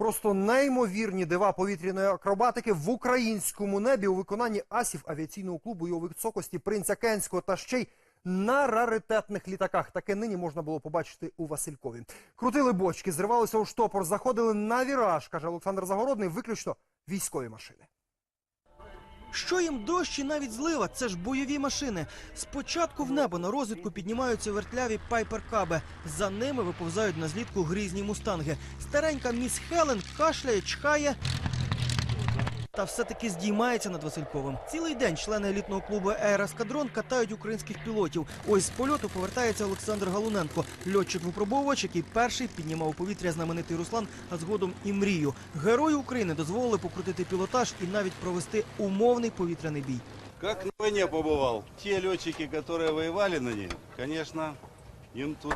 Просто неймовірні дива повітряної акробатики в українському небі у виконанні асів авіаційного клубу його високості принца Кенського та ще й на раритетних літаках. Таке нині можна було побачити у Василькові. Крутили бочки, зривалися у штопор, заходили на віраж, каже Олександр Загородний, виключно військові машини. Що їм дощ і навіть злива? Це ж бойові машини. Спочатку в небо на розвідку піднімаються вертляві пайперкаби. За ними виповзають на злітку грізні мустанги. Старенька міс Хелен кашляє, чхає Та все-таки здіймається над Васильковим. Цілий день члени елітного клубу «Аероскадрон» катають українських пілотів. Ось з польоту повертається Олександр Галуненко, льотчик-випробовувач, який перший піднімав у повітря знаменитий Руслан, а згодом і мрію. Герою України дозволили покрутити пілотаж і навіть провести умовний повітряний бій. Как на войне побывал. Те летчики, которые воевали на ней, конечно, им тут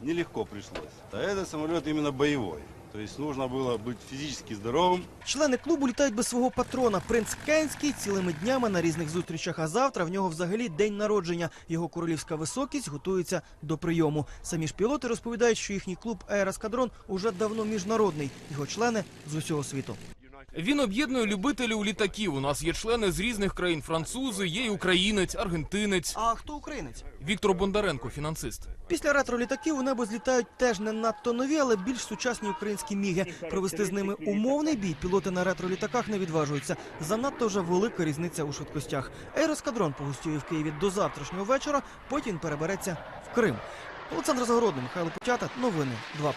нелегко пришлось. А этот самолет именно боевой. То есть нужно было быть физически здоровым, Члени клубу літають без свого патрона. Принц Кенський цілими днями на різних зустрічах. А завтра в нього взагалі день народження. Його королівська високість готується до прийому. Самі ж пілоти розповідають, що їхній клуб Аероскадрон уже давно міжнародний. Його члени з усього світу. Він об'єднує любителів літаків. У нас є члени з різних країн: французи, є й українець, аргентинець. А хто українець? Віктор Бондаренко, фінансист. Після ретро-літаків у небо злітають теж не надто нові, але більш сучасні українські міги. Провести з ними умовний бій пілоти на ретро-літаках не відважуються. Занадто вже велика різниця у швидкостях. Аероскадрон погостює в Києві до завтрашнього вечора, потім перебереться в Крим. Олександр Загородний, Михайло Путята. Новини 2+,2.